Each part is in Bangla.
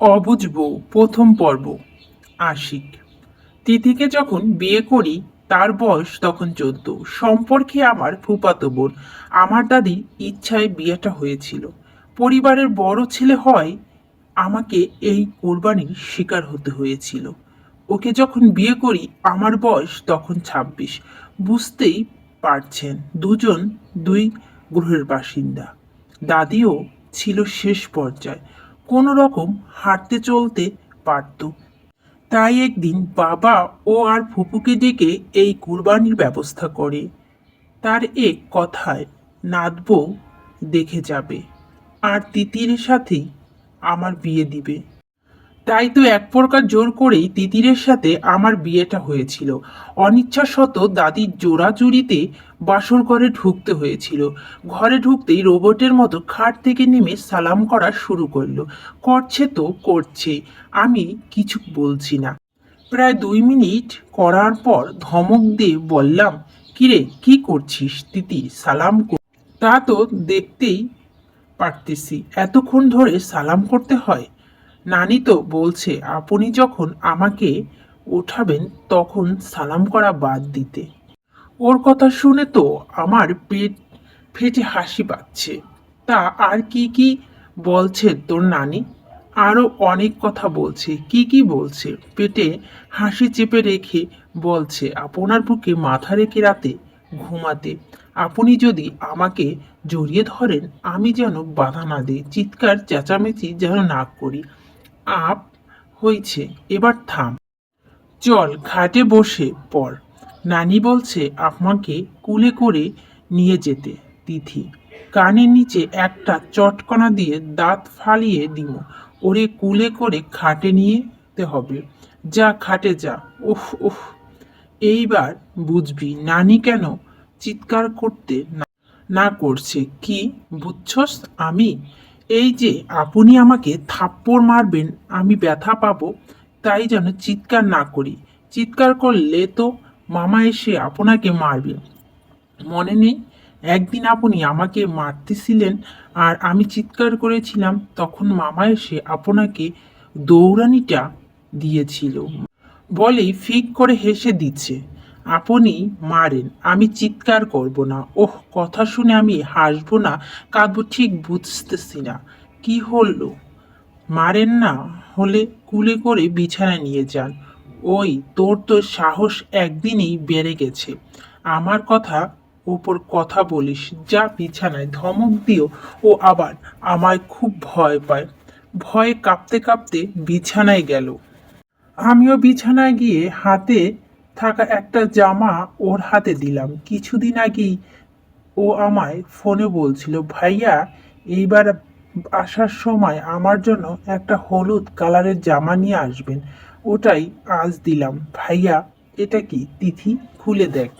অবুঝবো প্রথম পর্ব। আশিক। তিথিকে যখন বিয়ে করি, তার বয়স তখন চোদ্দ। সম্পর্কে আমার ফুপাতো বোন, আমার দাদির ইচ্ছায় বিয়েটা হয়েছিল। পরিবারের বড় ছেলে হয়, আমাকে এই কোরবানির শিকার হতে হয়েছিল। ওকে যখন বিয়ে করি, আমার বয়স তখন ছাব্বিশ। বুঝতেই পারছেন, দুজন দুই গ্রহের বাসিন্দা। দাদিও ছিল শেষ পর্যায়ে। কোনো রকম হাঁটতে চলতে পারত। তাই একদিন বাবা ও আর ফুপুকে ডেকে এই কুরবানির ব্যবস্থা করে। তার এক কথায় নাদবো দেখে যাবে। আর তিতির সাথেই আমার বিয়ে দিবে। তাই তো এক প্রকার জোর করেই তিতিরের সাথে আমার বিয়েটা হয়েছিল। অনিচ্ছাশত দাদির জোড়াজুড়িতে বাসর ঘরে ঢুকতে হয়েছিল। ঘরে ঢুকতেই রোবটের মতো খাট থেকে নেমে সালাম করা শুরু করল। করছে তো করছে, আমি কিছু বলছি না। প্রায় দুই মিনিট করার পর ধমক দিয়ে বললাম, কিরে, কি করছিস তিতি সালাম কর। তা তো দেখতেই পারতেছি। এতক্ষণ ধরে সালাম করতে হয়? নানি তো বলছে, আপনি যখন আমাকে ওঠাবেন তখন সালাম করা বাদ দিতে। ওর কথা শুনে তো আমার পেট ফেটে হাসি পাচ্ছে। তা আর কি কি বলছে তোর নানি? আরও অনেক কথা বলছে, কি কি বলছে? পেটে হাসি চেপে রেখে বলছে, আপনার বুকে মাথা রেখে রাতে ঘুমাতে, আপনি যদি আমাকে জড়িয়ে ধরেন, আমি যেন বাধা না দিই, চিৎকার, চেঁচামেচি যেন না করি। আপ হয়েছে এবার থাম। চল, ঘাটে বসে পড়। নানি বলছে আমাকে কুলে করে নিয়ে যেতে, তিথি। কানের নিচে একটা চটকনা দিয়ে দাঁত ফালিয়ে দিব ওরে, কুলে করে খাটে নিতে হবে। যা খাটে যা। উফ উফ। এইবার বুঝবি, নানি কেন চিৎকার করতে না করছে। কি বুঝছস আমি? এই যে আপনি আমাকে থাপ্পড় মারবেন, আমি ব্যথা পাবো, তাই যেন চিৎকার না করি। চিৎকার করলে তো মামা এসে আপনাকে মারবে। মনে নেই, একদিন আপনি আমাকে মারতেছিলেন আর আমি চিৎকার করেছিলাম, তখন মামা এসে আপনাকে দৌড়ানিটা দিয়েছিল। বলেই ফিক করে হেসে দিচ্ছে। আপনি মারেন, আমি চিৎকার করব না। ওহ, কথা শুনে আমি হাসবো না কাঁদবো ঠিক বুঝতেছি না। কি হলো? মারেন না, হলে কুলে করে বিছানায় নিয়ে যান। ওই, তোর তো সাহস একদিনই বেড়ে গেছে। আমার কথা ওপর কথা বলিস, যা বিছানায় ধমক দিও। ও আবার আমায় খুব ভয় পায়। ভয়ে কাঁপতে কাঁপতে বিছানায় গেল। আমিও বিছানায় গিয়ে হাতে থাকা একটা জামা ওর হাতে দিলাম। কিছুদিন আগেই ও আমায় ফোনে বলছিল, ভাইয়া, এইবার আসার সময় আমার জন্য একটা হলুদ কালারের জামা নিয়ে আসবেন। ওটাই আজ দিলাম। ভাইয়া, এটা কি? তিথি, খুলে দেখ।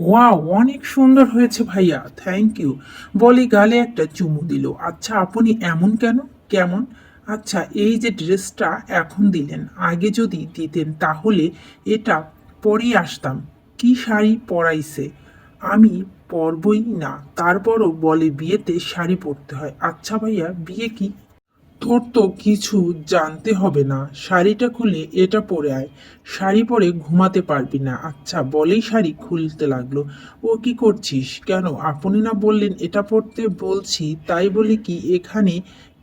ওয়াও, অনেক সুন্দর হয়েছে ভাইয়া, থ্যাংক ইউ। বলি, গালে একটা চুমু দিল। আচ্ছা আপনি এমন কেন? কেমন? আচ্ছা এই যে ড্রেসটা এখন দিলেন, আগে যদি দিতেন তাহলে এটা পরেই আসতাম, কি শাড়ি পরাইছে? আমি পরবই না, তারপরও বলে বিয়েতে শাড়ি পরতে হয়। আচ্ছা ভাইয়া, বিয়ে কি? তোর তো কিছু জানতে হবে না, শাড়িটা খুলে এটা পরে আয়। শাড়ি পরে ঘুমাতে পারবি না। আচ্ছা বলেই শাড়ি খুলতে লাগল। ও কি করছিস? কেন? আপনি না বললেন এটা পড়তে বলছি তাই বলি কি এখানে?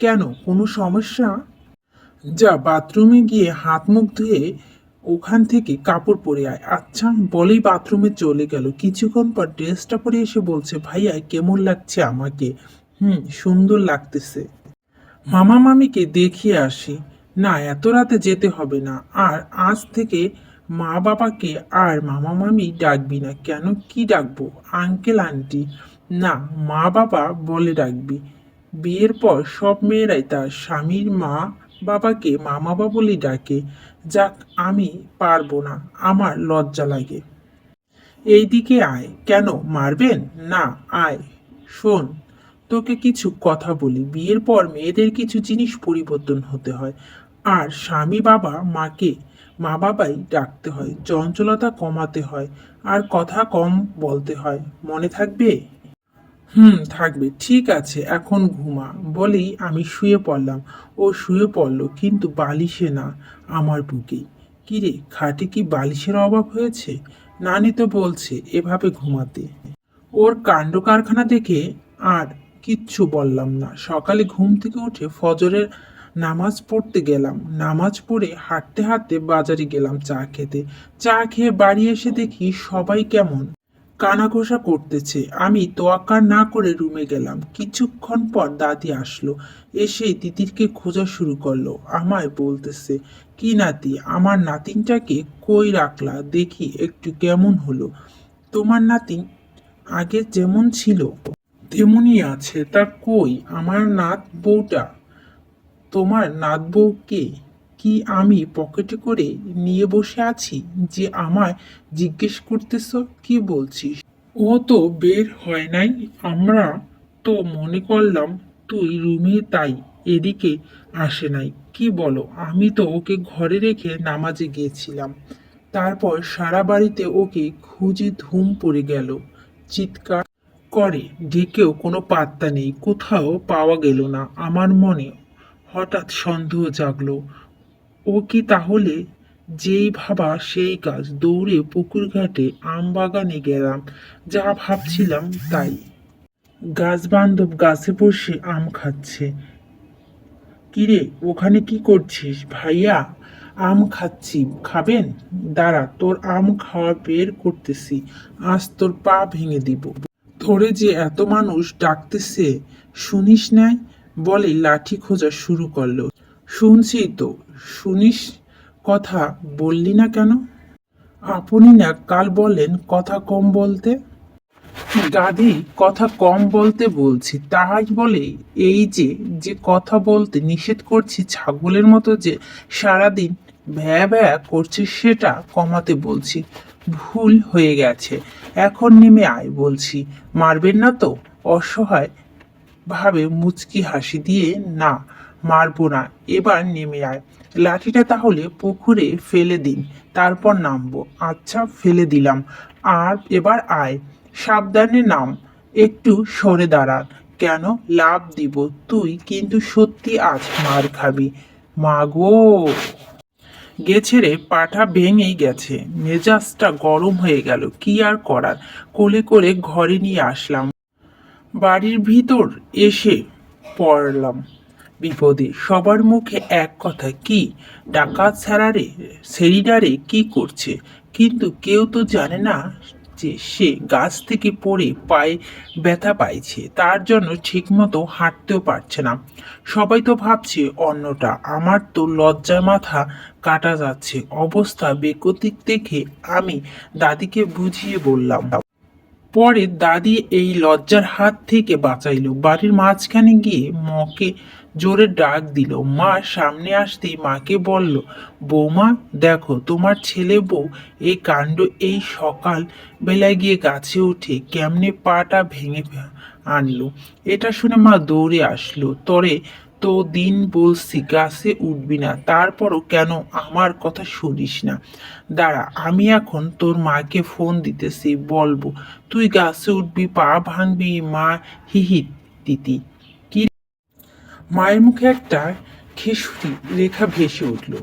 কেন? কোনো সমস্যা? যা, বাথরুমে গিয়ে হাত মুখ ধুয়ে ওখান থেকে কাপড় পরে আয়। আচ্ছা বলেই বাথরুমে চলে গেল। কিছুক্ষণ পর ড্রেসটা পরে এসে বলছে, ভাইয়া, কেমন লাগছে আমাকে? হুম, সুন্দর লাগতেছে। মামা মামিকে দেখিয়ে আসি। না, এত রাতে যেতে হবে না। আর আজ থেকে মা বাবাকে আর মামা মামি ডাকবি না। কেন, কি ডাকবো? Uncle, aunty? না, মা বাবা বলে ডাকবি। বিয়ের পর সব মেয়েরাই তার স্বামীর মা বাবাকে মা বাবা বলে ডাকে। যাক, আমি পারব না, আমার লজ্জা লাগে। এইদিকে আয়। কেন, মারবেন? না, আয়। শোন, তোকে কিছু কথা বলি। বিয়ের পর মেয়েদের কিছু জিনিস পরিবর্তন হতে হয়। আর স্বামী বাবা, মাকে, মা বাবাই ডাকতে হয়। চঞ্চলতা কমাতে হয়। আর কথা কম বলতে হয়। মনে থাকবে? হুম, থাকবে, ঠিক আছে, এখন ঘুমা। বলেই আমি শুয়ে পড়লাম। ও শুয়ে পড়ল, কিন্তু বালিশে না, আমার বুকেই কিরে খাটে কি বালিশের অভাব হয়েছে? নানি তো বলছে, এভাবে ঘুমাতে। ওর কাণ্ড কারখানা দেখে আর কিচ্ছু বললাম না। সকালে ঘুম থেকে উঠে ফজরের নামাজ পড়তে গেলাম। নামাজ পড়ে হাঁটতে হাঁটতে বাজারে গেলাম চা খেতে। চা খেয়ে বাড়ি এসে দেখি সবাই কেমন। কানাঘোষা করতেছে। আমি তোয়াক্কা না করে রুমে গেলাম। কিছুক্ষণ পর দাদি আসলো। এসে তিতিরকে খোঁজা শুরু করল। আমায় বলতেছে, কি নাতি, আমার নাতিনটাকে কই রাখলা? দেখি একটু কেমন হলো। তোমার নাতিন আগে যেমন ছিল, তেমনই আছে। তা কই? আমার নাত বউটা তোমার নাত বউ কে? কি আমি পকেটে করে নিয়ে বসে আছি যে আমায় জিজ্ঞেস করতেছ? কি বলছিস? ও তো বের হয় নাই। আমরা তো মনে করলাম তুই রুমে তাই এদিকে আসে নাই। কি বলো? আমি তো ওকে ঘরে রেখে নামাজে গিয়েছিলাম। তারপর সারা বাড়িতে ওকে খুঁজে ধুম পড়ে গেল, চিৎকার করে। ডেকেও কোনো পাত্তা নেই, কোথাও পাওয়া গেল না। আমার মনে হঠাৎ সন্দেহ জাগলো। ও কি তাহলে যেই ভাবা সেই কাজ, দৌড়ে পুকুর ঘাটে আম বাগানে গেলাম, যা ভাবছিলাম তাই। গাছ বান্ধব গাছে বসে আম খাচ্ছে। কিরে, ওখানে কি করছিস? ভাইয়া, আম খাচ্ছি। খাবেন? দাঁড়া, তোর আম খাওয়া বের করতেছি। আজ তোর পা ভেঙে দিব। ধরে যে এত মানুষ ডাকতেছে, শুনিস নাই? বলে লাঠি খোঁজা শুরু করল। শুনছি তো, শুনিস কথা বললি না কেন? আপনি না কাল বললেন কথা কম বলতে। দাদি কথা কম বলতে বলছি, তাহাই বলে এই যে যে কথা বলতে নিষেধ করছি ছাগলের মতো যে সারাদিন ভ্যা ভ্যা করছে সেটা কমাতে বলছি, ভুল হয়ে গেছে। এখন নেমে আয় বলছি, মারবেন না তো? অসহায় ভাবে মুচকি হাসি দিয়ে না মারবো না। এবার নেমে আয়। লাঠিটা তাহলে পুকুরে ফেলে দিন, তারপর নামবো। আচ্ছা ফেলে দিলাম। আর এবার আয়। সাবধানে নাম। একটু সরে দাঁড়ান কেন? লাভ দিব। তুই কিন্তু সত্যি আজ মার খাবি। মা গো! গেছে রে, পাটা ভেঙেই গেছে। মেজাজটা গরম হয়ে গেল। কি আর করার? কোলে করে ঘরে নিয়ে আসলাম। বাড়ির ভিতর এসে পড়লাম। বিপদে সবার মুখে এক কথা, কি ডাকাত স্যারারে সেরিডারে কি করছে? কিন্তু কেউ তো জানে না যে সে গাছ থেকে পড়ে পায়ে ব্যথা পাইছে, তার জন্য ঠিকমতো হাঁটতেও পারছে না। সবাই তো ভাবছে অন্যটা, আমার তো লজ্জার মাথা কাটা যাচ্ছে, অবস্থা বেকতিক দেখে আমি দাদিকে বুঝিয়ে বললাম। পরে দাদি এই লজ্জার হাত থেকে বাঁচাইলো, বাড়ির মাঝখানে গিয়ে মকে জোরে ডাক দিল। মা সামনে আসতেই মাকে বলল, বৌমা, দেখো, তোমার ছেলে বউ এই কাণ্ড এই সকাল বেলায় গিয়ে গাছে উঠে কেমনে পাটা ভেঙে আনলো। এটা শুনে মা দৌড়ে আসলো। তরে তো দিন বলছি, গাছে উঠবি না, তারপরও কেন আমার কথা শুনিস না? দাঁড়া, আমি এখন তোর মাকে ফোন দিতেছি, বলব, তুই গাছে উঠবি, পা ভাঙবি, মা হিহি দিতি। মায়ের মুখে একটা খেসুরি রেখা ভেসে উঠল।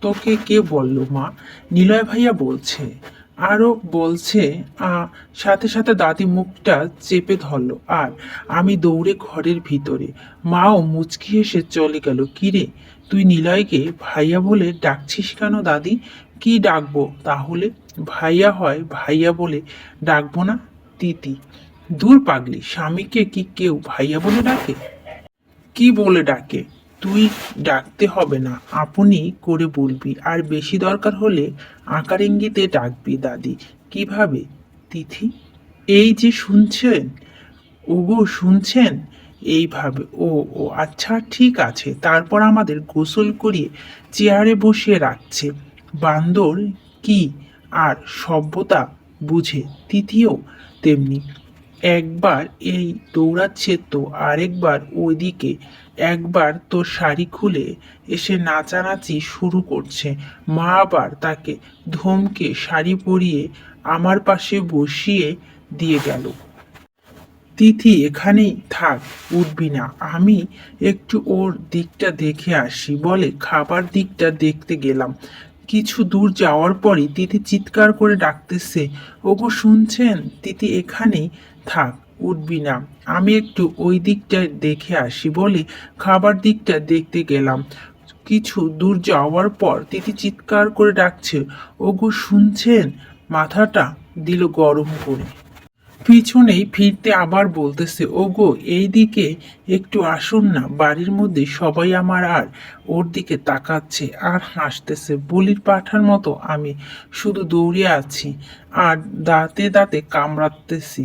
তোকে কে বলল, মা? নিলয় ভাইয়া বলছে। আরও বলছে, আ, সাথে সাথে দাদি মুখটা চেপে ধরলো। আর আমি দৌড়ে ঘরের ভিতরে। মাও মুচকি এসে চলে গেল। কিরে তুই নিলয়কে ভাইয়া বলে ডাকছিস কেন দাদি? কি ডাকবো তাহলে? ভাইয়া হয় ভাইয়া বলে ডাকবো না, তিতি। দূর পাগলি, স্বামীকে কি কেউ ভাইয়া বলে ডাকে? কি বলে ডাকে? তুই ডাকতে হবে না, আপনি করে বলবি। আর বেশি দরকার হলে আকার ইঙ্গিতে ডাকবি দাদি। কীভাবে? তিথি? এই যে শুনছেন? ওগো, শুনছেন? এইভাবে। ও ও আচ্ছা ঠিক আছে। তারপর আমাদের গোসল করিয়ে চেয়ারে বসিয়ে রাখছে। বান্দর কি আর সভ্যতা বুঝে তৃতীয় তেমনি। একবার এই দৌড়াচ্ছে তো আরেকবার ওইদিকে, একবার তো শাড়ি খুলে এসে নাচানাচি শুরু করছে। মা আবার তাকে ধমকে শাড়ি পরিয়ে আমার পাশে বসিয়ে দিয়ে গেল। তিথি, এখানেই থাক, উঠবি না। আমি একটু ওর দিকটা দেখে আসি। বলে, খাবার দিকটা দেখতে গেলাম। কিছু দূর যাওয়ার পরই তিথি চিৎকার করে ডাকতেছে, ওগো, শুনছেন? তিথি এখানে থাক, উঠবি না। আমি একটু ওই দিকটা দেখে আসি বলে খাবার দিকটা দেখতে গেলাম। কিছু দূর যাওয়ার পর তিথি চিৎকার করে ডাকছে, ওগো, শুনছেন? মাথাটা দিল গরম করে। পিছনেই ফিরতে আবার বলতেছে, ওগো, এইদিকে একটু আসুন না, বাড়ির মধ্যে সবাই আমার আর ওর দিকে তাকাচ্ছে আর হাসতেছে। বলির পাঠার মতো আমি শুধু দৌড়ে আছি আর দাঁতে দাঁতে কামড়াতেছি।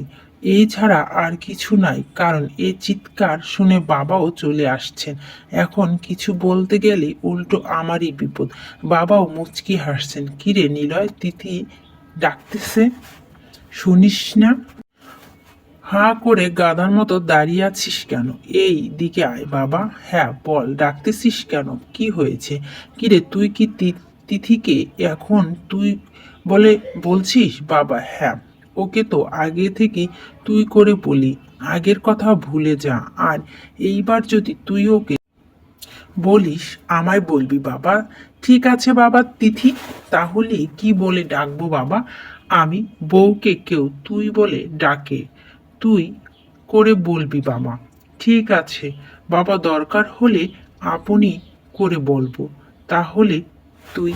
এই ছাড়া আর কিছু নাই, কারণ এ চিৎকার শুনে বাবাও চলে আসছেন। এখন কিছু বলতে গেলে উল্টো আমারই বিপদ। বাবাও মুচকি হাসছেন, কিরে, নিলয়, তিথি ডাকতেছে? শুনিস না? হাঁ করে গাধার মতো দাঁড়িয়ে আছিস কেন? এই দিকে আয়, বাবা। হ্যাঁ বল, ডাকতেছিস কেন? কি হয়েছে? কিরে, তুই কি তিথিকে এখন তুই বলে বলছিস? বাবা হ্যাঁ ওকে তো আগে থেকে তুই করে বলি। আগের কথা ভুলে যা, আর এইবার যদি তুই ওকে বলিস, আমায় বলবি, বাবা। ঠিক আছে, বাবা, তিথি। তাহলে কি বলে ডাকবো, বাবা? আমি বউকে কেউ তুই বলে ডাকে। তুই করে বলবি বাবা। ঠিক আছে বাবা দরকার হলে আপনি করে বলব। তাহলে তুই